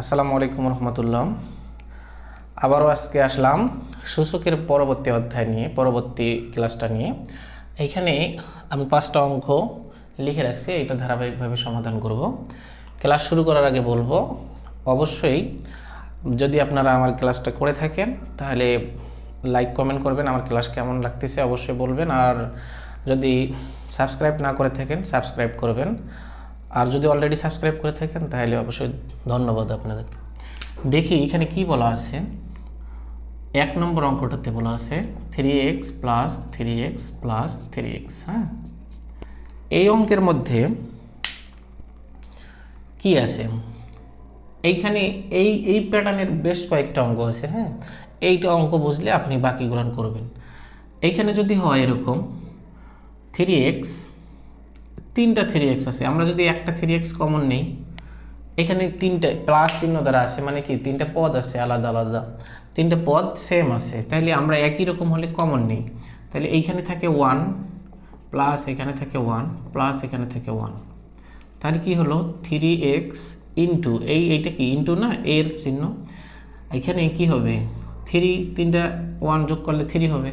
আসসালামু আলাইকুম রহমতুল্লাহ। আবারও আজকে আসলাম সূচকের পরবর্তী অধ্যায় নিয়ে, পরবর্তী ক্লাসটা নিয়ে। এইখানে আমি পাঁচটা অঙ্ক লিখে রাখছি, এটা ধারাবাহিকভাবে সমাধান করব। ক্লাস শুরু করার আগে বলব, অবশ্যই যদি আপনারা আমার ক্লাসটা করে থাকেন, তাহলে লাইক, কমেন্ট করবেন আমার ক্লাস কেমন লাগতেছে অবশ্যই বলবেন। আর যদি সাবস্ক্রাইব না করে থাকেন, সাবস্ক্রাইব করবেন। আর যদি অলরেডি সাবস্ক্রাইব করে থাকেন, তাহলে অবশ্যই ধন্যবাদ আপনাদের দেখি এখানে কি বলা আছে? এক নম্বর অঙ্কটাতে বলা আছে three X plus three X plus three X হ্যাঁ? এই অঙ্কের মধ্যে কি আছে? এইখানে এই এই প্যাটার্নের বেশ কয়েকটা অঙ্ক আছে হ্যাঁ? এইটা অঙ্ক বুঝলে আপনি বাকিগুলো করবেন। এইখানে যদি হয় এরকম থ্রি এক্স তিনটা থ্রি এক্স আছে। আমরা যদি একটা থ্রি এক্স কমন নেই, এখানে তিনটা প্লাস চিহ্ন দ্বারা আছে মানে কি? তিনটা পদ আছে, আলাদা আলাদা। তিনটা পদ সেম আছে। তাহলে আমরা একই রকম হলে কমন নেই। তাহলে এইখানে থাকে ওয়ান প্লাস এখানে থাকে ওয়ান প্লাস এখানে থাকে ওয়ান তাহলে কি হলো? থ্রি এক্স ইন্টু এই এইটা কি? ইন্টু না? এর চিহ্ন। এখানে কি হবে? থ্রি তিনটা ওয়ান যোগ করলে থ্রি হবে।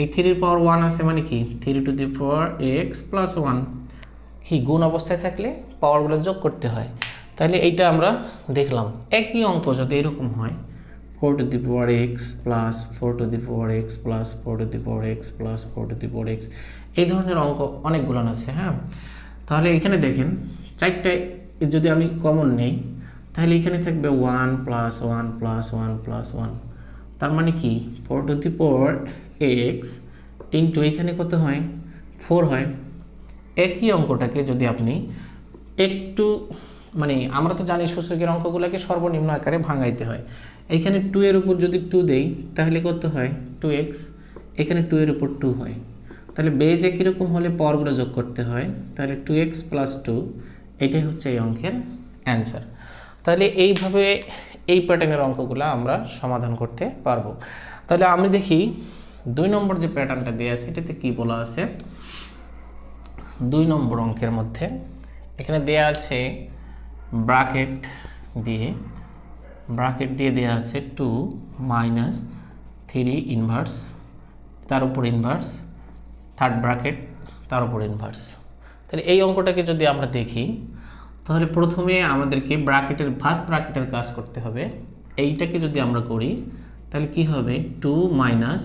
এই থ্রির পাওয়ার ওয়ান আছে মানে কি? Three to the power X plus one কি গুণ অবস্থায় থাকলে পাওয়ারগুলো যোগ করতে হয়। তাহলে এইটা আমরা দেখলাম। একই অঙ্ক যদি এরকম হয় four to the power X plus four to the power X plus four to the power X plus four to the power X এই ধরনের অঙ্ক অনেকগুলো আছে হ্যাঁ? তাহলে এখানে দেখেন চারটায় যদি আমি কমন নেই, তাহলে এখানে থাকবে one plus one plus one plus one তার মানে কি? Four to the power X into এখানে কত হয়? ফোর হয়। একই অঙ্কটাকে যদি আপনি একটু মানে আমরা তো জানি সূচকের অঙ্কগুলোকে সর্বনিম্ন আকারে ভাঙাইতে হয়। এখানে টু এর উপর যদি টু দেই, তাহলে কত হয়? টু এক্স এখানে টু এর উপর টু হয়। তাহলে বেজে কীরকম হলে পরগুলো যোগ করতে হয়। তাহলে টু এক্স প্লাস টু এটাই হচ্ছে এই অঙ্কের অ্যান্সার তাহলে এইভাবে এই প্যাটার্নের অঙ্কগুলো আমরা সমাধান করতে পারব। তাহলে আমি দেখি, দুই নম্বর যে প্যাটার্নটা দেওয়া আছে, এটাতে কী বলা আছে? দুই নম্বর অঙ্কের মধ্যে এখানে দেয়া আছে ব্রাকেট দিয়ে ব্রাকেট দিয়ে দেয়া আছে টু মাইনাস থ্রি ইনভার্স, তার উপর ইনভার্স, থার্ড ব্রাকেট তার উপর ইনভার্স। তাহলে এই অঙ্কটাকে যদি আমরা দেখি, তাহলে প্রথমে আমাদেরকে ব্রাকেটের ফার্স্ট ব্রাকেটের কাজ করতে হবে। এইটাকে যদি আমরা করি, তাহলে কি হবে? টু মাইনাস,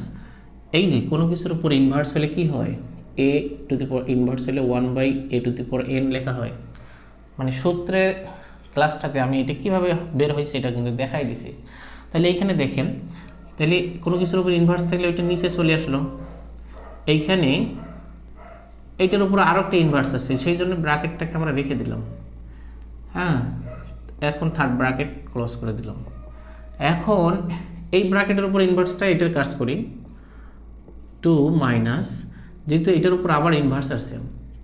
এই যে কোনো কিছুর উপর ইনভার্স হলে কি হয়? এ টু দি পর ইনভার্স হলে one by A to the পর এন লেখা হয়। মানে সূত্রের ক্লাসটাতে আমি এটা কীভাবে বের হয়েছে এটা কিন্তু দেখাই দিছি। তাহলে এইখানে দেখেন, তাহলে কোনো কিছুর উপর ইনভার্স থাকলে ওইটা নিচে চলে আসলো। এইখানে এইটার উপর আরও একটা ইনভার্স আছে, সেই জন্য ব্র্যাকেটটাকে আমরা রেখে দিলাম। হ্যাঁ এখন থার্ড ব্র্যাকেট ক্লোজ করে দিলাম। এখন এই ব্র্যাকেটের উপর ইনভার্সটা এটার কাজ করি। টু মাইনাস যেহেতু এটার উপর আবার ইনভার্স আসছে।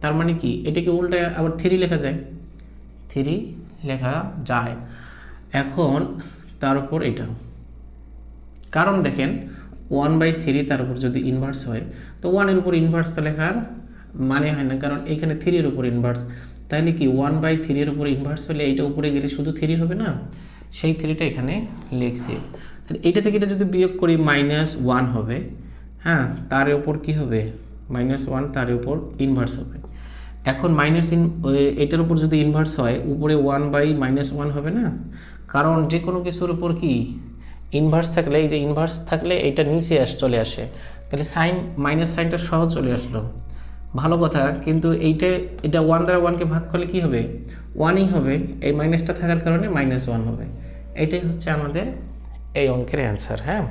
তার মানে কি? এটাকে উল্টায় আবার থ্রি লেখা যায়। থ্রি লেখা যায়। এখন তার উপর এটা। কারণ দেখেন ওয়ান বাই থ্রি তার উপর যদি ইনভার্স হয়, তো ওয়ানের উপর ইনভার্সটা লেখার মানে হয় না। কারণ এখানে থ্রির উপর ইনভার্স তাহলে কি ওয়ান বাই থ্রির উপর ইনভার্স হলে এইটা উপরে গেলে শুধু থ্রি হবে না? সেই থ্রিটা এখানে লিখছি। তাহলে এইটা থেকে এটা যদি বিয়োগ করি মাইনাস ওয়ান হবে হ্যাঁ তার উপর কি হবে? মাইনাস ওয়ান তার উপর ইনভার্স হবে। এখন মাইনাস ইন এটার উপর যদি ইনভার্স হয়, উপরে ওয়ান বাই মাইনাস ওয়ান হবে না? কারণ যে কোনো কিছুর উপর কি? ইনভার্স থাকলে, এই যে ইনভার্স থাকলে এইটা নিচে আস, চলে আসে। তাহলে সাইন মাইনাস সাইনটা সহজ চলে আসলো। ভালো কথা, কিন্তু এইটা, এটা ওয়ান দ্বারা ওয়ানকে ভাগ করলে কি হবে? ওয়ানই হবে। এই মাইনাসটা থাকার কারণে মাইনাস ওয়ান হবে। এটাই হচ্ছে আমাদের এই অঙ্কের অ্যান্সার হ্যাঁ?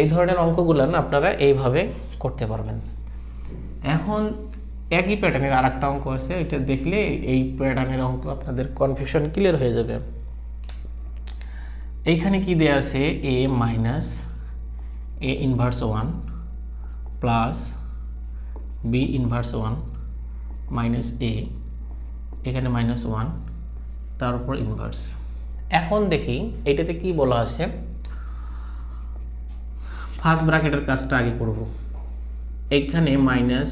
এই ধরনের অঙ্কগুলো আপনারা এইভাবে করতে পারবেন। এখন একই প্যাটার্নের আর একটা অঙ্ক আছে, এটা দেখলে এই প্যাটার্নের অঙ্ক আপনাদের কনফিউশন ক্লিয়ার হয়ে যাবে। এইখানে কি দেয়া আছে? A minus A inverse one plus B inverse one minus A এখানে মাইনাস ওয়ান তার উপর ইনভার্স এখন দেখি, এটাতে কি বলা আছে? ফার্স্ট ব্র্যাকেটের কাজটা আগে করব। এইখানে মাইনাস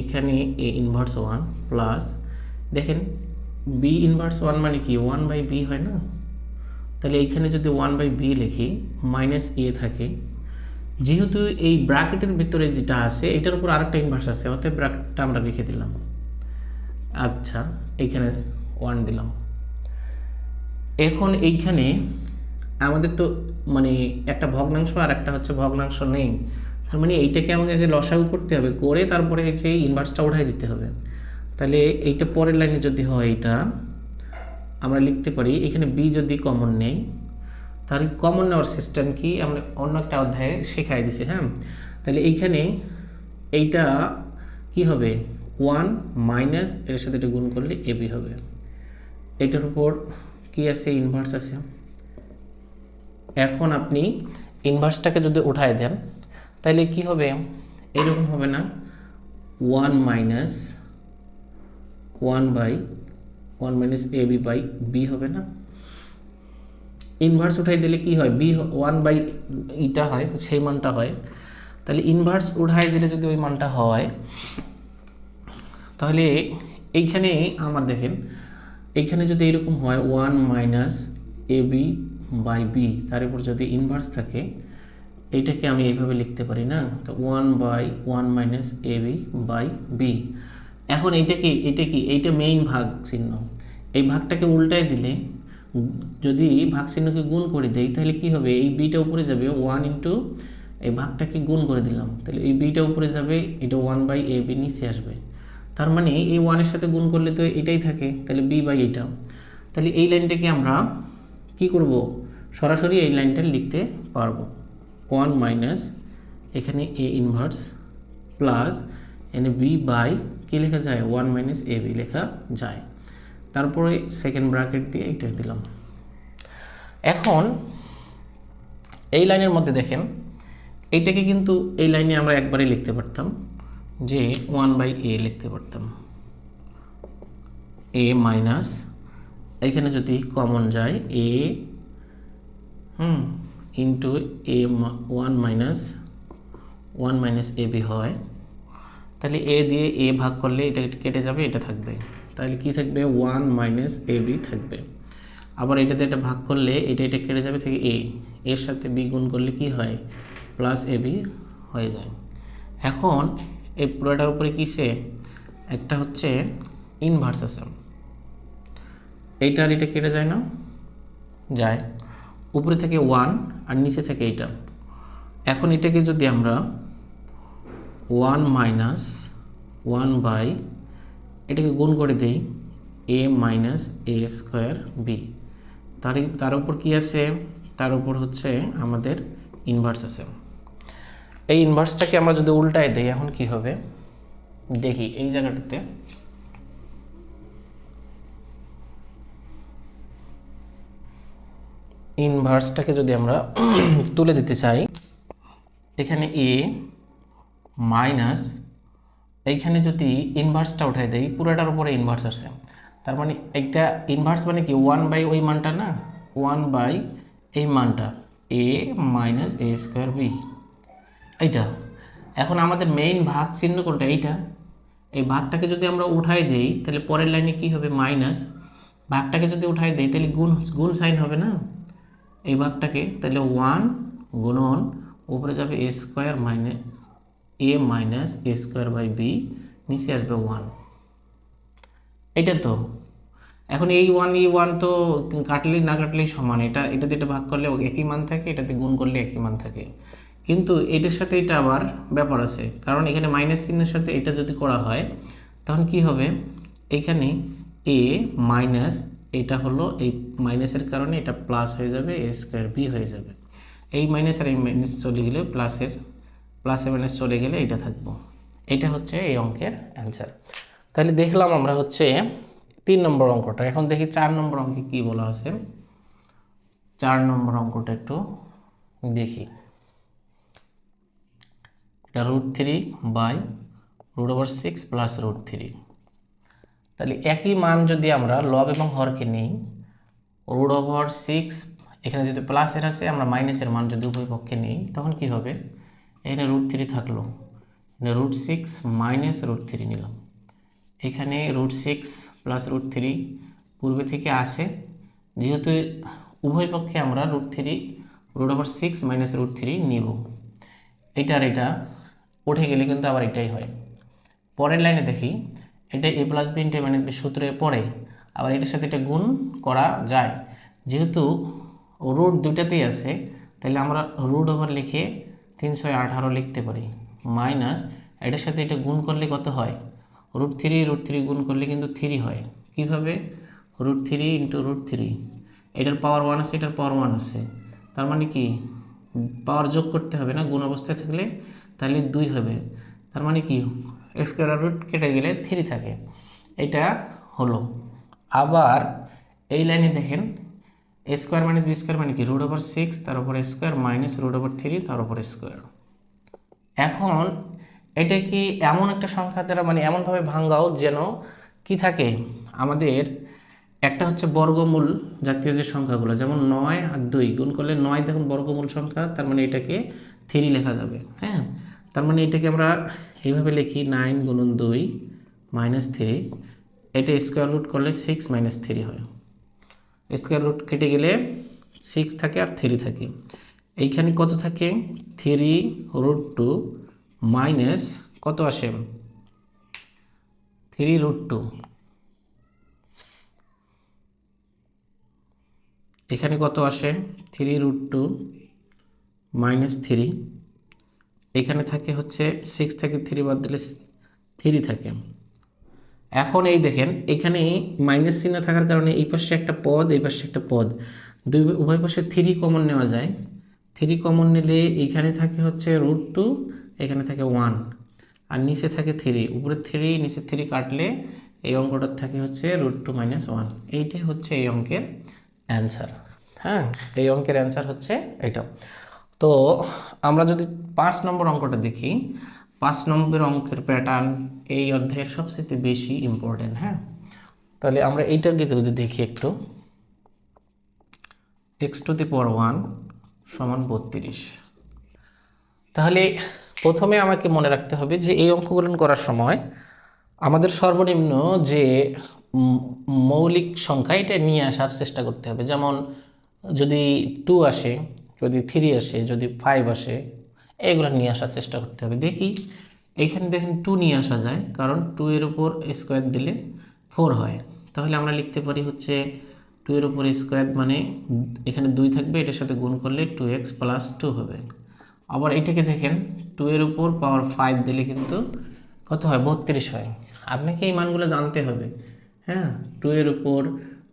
এখানে এ ইনভার্স ওয়ান প্লাস দেখেন বি ইনভার্স ওয়ান মানে কি? ওয়ান বাই বি হয় না? তাহলে এইখানে যদি ওয়ান বাই বি লিখি মাইনাস এ থাকে, যেহেতু এই ব্র্যাকেটের ভিতরে যেটা আছে, এটার উপর আরেকটা ইনভার্স আছে অর্থাৎ ব্র্যাকেটটা আমরা রেখে দিলাম। আচ্ছা এইখানে ওয়ান দিলাম। এখন এইখানে আমাদের তো মানে একটা ভগ্নাংশ আর একটা হচ্ছে ভগ্নাংশ নেই। তার মানে এইটাকে আমাকে আগে লসাগু করতে হবে, করে তারপরে হচ্ছে ইনভার্সটা উঠাই দিতে হবে। তাহলে এইটা পরের লাইনে যদি হয় এটা, আমরা লিখতে পারি, এখানে বি যদি কমন নেই, তাহলে কমন নেওয়ার সিস্টেম কি? আমরা অন্য একটা অধ্যায়ে শেখাই দিছি হ্যাঁ? তাহলে এইখানে এইটা কি হবে? ওয়ান মাইনাস এর সাথে এটা গুণ করলে এবি হবে। এটার উপর কি আছে? ইনভার্স আছে। এখন আপনি ইনভার্সটাকে যদি উঠায় দেন তাহলে কি হবে? এরকম হবে না। One minus one by one minus A B by B হবে না? ইনভার্স উঠাই দিলে কি হয়? বি ওয়ান বাই ইটা হয়, সেই মানটা হয়। তাহলে ইনভার্স উঠাই দিলে যদি ওই মানটা হয় তাহলে এইখানে আমার দেখেন, এইখানে যদি এরকম হয় one minus A B by B তার উপর যদি ইনভার্স থাকে এইটাকে আমি এইভাবে লিখতে পারি না? তো one by one minus A B by B এখন এইটা কি এইটা কি এইটা মেইন ভাগ চিহ্ন। এই ভাগটাকে উল্টায় দিলে যদি ভাগ চিহ্নকে গুণ করে দেই তাহলে কি হবে? এই বিটা উপরে যাবে ওয়ান ইন্টু এই ভাগটাকে গুণ করে দিলাম। তাহলে এই বিটা উপরে যাবে এটা ওয়ান বাই এ বি নিচে আসবে। তার মানে এই ওয়ানের সাথে গুণ করলে তো এটাই থাকে তাহলে বি বাই এটা। তাহলে এই লাইনটাকে আমরা কি করব? সরাসরি এই লাইনটা লিখতে পারব। ওয়ান মাইনাস এখানে এ ইনভার্স প্লাস এখানে বি বাই কী লেখা যায়? ওয়ান মাইনাস এ বি লেখা যায়। তারপরে সেকেন্ড ব্র্যাকেট দিয়ে এটা দিলাম। এখন এই লাইনের মধ্যে দেখেন এইটাকে কিন্তু এই লাইনে আমরা একবারে লিখতে পারতাম, যে ওয়ান বাই এ লিখতে পারতাম। এ মাইনাস এখানে যদি কমন যায় A hmm into A one minus one minus A B হয়। তাহলে এ দিয়ে এ ভাগ করলে এটা কেটে যাবে, এটা থাকবে। তাহলে কি থাকবে? ওয়ান মাইনাস এ বি থাকবে। আবার এটাতে এটা ভাগ করলে এটা এটা কেটে যাবে থেকে এ এর সাথে বি গুণ করলে কি হয়? প্লাস এ বি হয়ে যায়। এখন এই পুরোটার উপরে কিসে? একটা হচ্ছে ইনভার্স আছে এইটা আর এটা কেটে যায় না? যায়। উপরে থেকে ওয়ান আর নিচে থেকে এটা এখন এটাকে যদি আমরা ওয়ান মাইনাস ওয়ান বাই এটাকে গুণ করে দেই A minus A square B তার তার উপর কী আছে? তার উপর হচ্ছে আমাদের ইনভার্স আছে। এই ইনভার্সটাকে আমরা যদি উল্টায় দেই, এখন কি হবে? দেখি, এই জায়গাটাতে ইনভার্সটাকে যদি আমরা তুলে দিতে চাই, এখানে এ মাইনাস এইখানে যদি ইনভার্সটা উঠাই দেই, পুরোটার উপরে ইনভার্স আসছে তার মানে একটা ইনভার্স মানে কি? ওয়ান বাই ওই মানটা না? ওয়ান বাই এই মানটা। A minus A square B এইটা। এখন আমাদের মেইন ভাগ চিহ্ন কোনটা? এইটা। এই ভাগটাকে যদি আমরা উঠাই দেই, তাহলে পরের লাইনে কি হবে? মাইনাস ভাগটাকে যদি উঠাই দেই, তাহলে গুণ গুণ সাইন হবে না? এই ভাগটাকে তাহলে ওয়ান গুণন উপরে যাবে A square minus A minus A square by B নিচে আসবে ওয়ান এটা তো? এখন এই ওয়ান এই ওয়ান তো কাটলেই না কাটলেই সমান। এটা এটাতে এটা ভাগ করলে একই মান থাকে এটাতে গুণ করলে একই মান থাকে। কিন্তু এটার সাথে এটা আবার ব্যাপার আছে। কারণ এখানে মাইনাস চিহ্নের সাথে এটা যদি করা হয়, তখন কি হবে? এখানে এ মাইনাস এটা হলো এই মাইনাসের কারণে এটা প্লাস হয়ে যাবে এ স্কোয়ার বি হয়ে যাবে। এই মাইনাস আর এই মাইনাস চলে গেলে প্লাসের প্লাসে মাইনাস চলে গেলে এটা থাকব। এটা হচ্ছে এই অঙ্কের অ্যান্সার তাহলে দেখলাম আমরা হচ্ছে তিন নম্বর অঙ্কটা। এখন দেখি চার নম্বর অঙ্কে কি বলা আছে। চার নম্বর অঙ্কটা একটু দেখি। এটা root three by root over six plus root three তাহলে একই মান যদি আমরা লব এবং হরকে নিই রুট ওভার সিক্স এখানে যদি প্লাসের আছে, আমরা মাইনাসের মান যদি উভয় পক্ষে নিই, তখন কি হবে? এখানে রুট থ্রি থাকল। এখানে root six minus root three নিলাম। এখানে root six plus root three পূর্বে থেকে আসে যেহেতু উভয় পক্ষে আমরা root three root over six minus root three নিব। এটা আর এটা, উঠে গেলে কিন্তু আবার এটাই হয়। পরের লাইনে দেখি এটা এ প্লাস বি ইন্টু মানে সূত্রে পড়ে। আবার এটার সাথে এটা গুণ করা যায়। যেহেতু রুট দুটাতেই আছে, তাহলে আমরা রুট ওভার লিখে তিনশো আঠারো লিখতে পারি। মাইনাস এটার সাথে এটা গুণ করলে কত হয়? রুট থ্রি রুট থ্রি গুণ করলে কিন্তু থ্রি হয়। কীভাবে? Root three into root three এটার পাওয়ার ওয়ান আছে, এটার পাওয়ার ওয়ান আছে। তার মানে কি? পাওয়ার যোগ করতে হবে না, গুণ অবস্থায় থাকলে তাহলে দুই হবে। তার মানে কি? স্কোয়ার রুট কেটে গেলে থ্রি থাকে। এটা হলো। আবার এই লাইনে দেখেন স্কোয়ার মাইনাস বি স্কোয়ার মানে কি? রুট ওভার সিক্স তার উপরে square minus root over three তার উপরে স্কোয়ার এখন এটা কি এমন একটা সংখ্যা দ্বারা মানে এমনভাবে ভাঙ্গাও যেন কি থাকে? আমাদের একটা হচ্ছে বর্গমূল জাতীয় যে সংখ্যাগুলো, যেমন নয় আর দুই। গুণ করলে নয় দেখুন বর্গমূল সংখ্যা, তার মানে এটাকে থ্রি লেখা যাবে হ্যাঁ? তার মানে এটাকে আমরা এইভাবে লিখি নাইন গুণন দুই মাইনাস থ্রি এটা স্কোয়ার রুট করলে সিক্স মাইনাস থ্রি হয়। স্কোয়ার রুট কেটে গেলে সিক্স থাকে আর থ্রি থাকে। এইখানে কত থাকে? থ্রি রুট টু মাইনাস কত আসে? থ্রি রুট টু এখানে কত আসে? Three root two minus three এখানে থাকে হচ্ছে সিক্স থেকে থ্রি বাদ দিলে থ্রি থাকে। এখন এই দেখেন, এখানে মাইনাস চিহ্ন থাকার কারণে এই পাশে একটা পদ, এই পাশে একটা পদ। দুই উভয় পাশে থ্রি কমন নেওয়া যায়। থ্রি কমন নিলে এখানে থাকে হচ্ছে রুট টু এখানে থাকে ওয়ান আর নিচে থাকে থ্রি উপরে থ্রি নিচে থ্রি কাটলে এই অঙ্কটার থাকে হচ্ছে রুট টু মাইনাস ওয়ান এইটাই হচ্ছে এই অঙ্কের অ্যান্সার হ্যাঁ এই অঙ্কের অ্যান্সার হচ্ছে এটা তো আমরা যদি পাঁচ নম্বর অঙ্কটা দেখি, পাঁচ নম্বর অঙ্কের প্যাটার্ন এই অধ্যায়ের সবচেয়ে বেশি ইম্পর্টেন্ট হ্যাঁ? তাহলে আমরা এইটাকে যদি দেখি একটু X to the power one সমান বত্রিশ। তাহলে প্রথমে আমাকে মনে রাখতে হবে যে এই অঙ্কগুলো করার সময় আমাদের সর্বনিম্ন যে মৌলিক সংখ্যা এটা নিয়ে আসার চেষ্টা করতে হবে। যেমন যদি টু আসে যদি থ্রি আসে, যদি ফাইভ আসে, এগুলো নিয়ে আসার চেষ্টা করতে হবে। দেখি, এখানে দেখেন টু নিয়ে আসা যায়, কারণ টু এর উপর স্কোয়ার দিলে ফোর হয়। তাহলে আমরা লিখতে পারি হচ্ছে টু এর উপর স্কোয়ার মানে এখানে দুই থাকবে, এটার সাথে গুণ করলে টু এক্স প্লাস টু হবে। আবার এটাকে দেখেন টু এর উপর পাওয়ার ফাইভ দিলে কিন্তু কত হয়? বত্রিশ হয়। আপনাকে এই মানগুলো জানতে হবে। হ্যাঁ টু এর উপর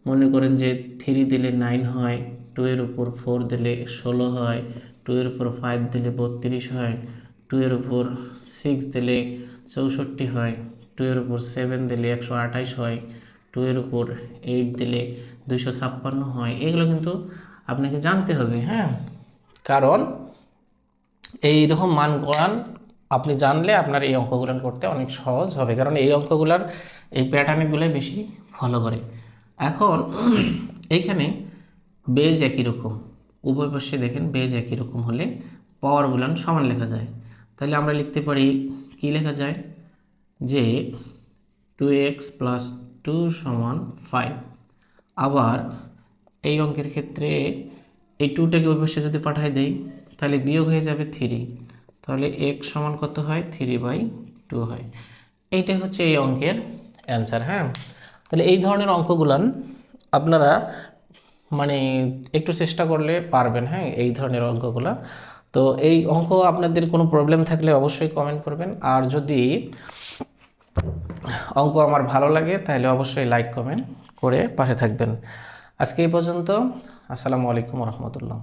মনে করেন যে থ্রি দিলে নাইন হয় টু এর উপর ফোর দিলে ষোলো হয় টু এর উপর ফাইভ দিলে বত্রিশ হয় টু এর উপর সিক্স দিলে চৌষট্টি হয় টু এর উপর সেভেন দিলে একশো আঠাইশ হয় টু এর উপর এইট দিলে দুইশো ছাপ্পান্ন হয়। এগুলো কিন্তু আপনাকে জানতে হবে হ্যাঁ? কারণ এই রকম মান গড়ান আপনি জানলে আপনার এই অঙ্কগুলো করতে অনেক সহজ হবে, কারণ এই অঙ্কগুলার এই প্যাটার্নগুলোই বেশি ফলো করে। এখন এইখানে বেজ একই রকম। উভয় পাশে দেখেন বেজ একই রকম হলে পাওয়ার পাওয়ারগুলান সমান লেখা যায়। তাহলে আমরা লিখতে পারি, কি লেখা যায়? যে টু এক্স প্লাস টু সমান ফাইভ আবার এই অঙ্কের ক্ষেত্রে এই টুটাকে ওই পাশে যদি পাঠাই দেই, তাহলে বিয়োগ হয়ে যাবে থ্রি তাহলে এক্স সমান কত হয়? থ্রি বাই টু হয়। এইটাই হচ্ছে এই অঙ্কের অ্যান্সার হ্যাঁ? তাহলে এই ধরনের অঙ্কগুলান আপনারা মানে একটু চেষ্টা করলে পারবেন হ্যাঁ এই ধরনের অঙ্কগুলা। তো এই অঙ্ক আপনাদের কোনো প্রবলেম থাকলে অবশ্যই কমেন্ট করবেন। আর যদি অঙ্ক আমার ভালো লাগে, তাহলে অবশ্যই লাইক কমেন্ট করে পাশে থাকবেন। আজকে এই পর্যন্ত, আসসালামু আলাইকুম রহমতুল্লাহ।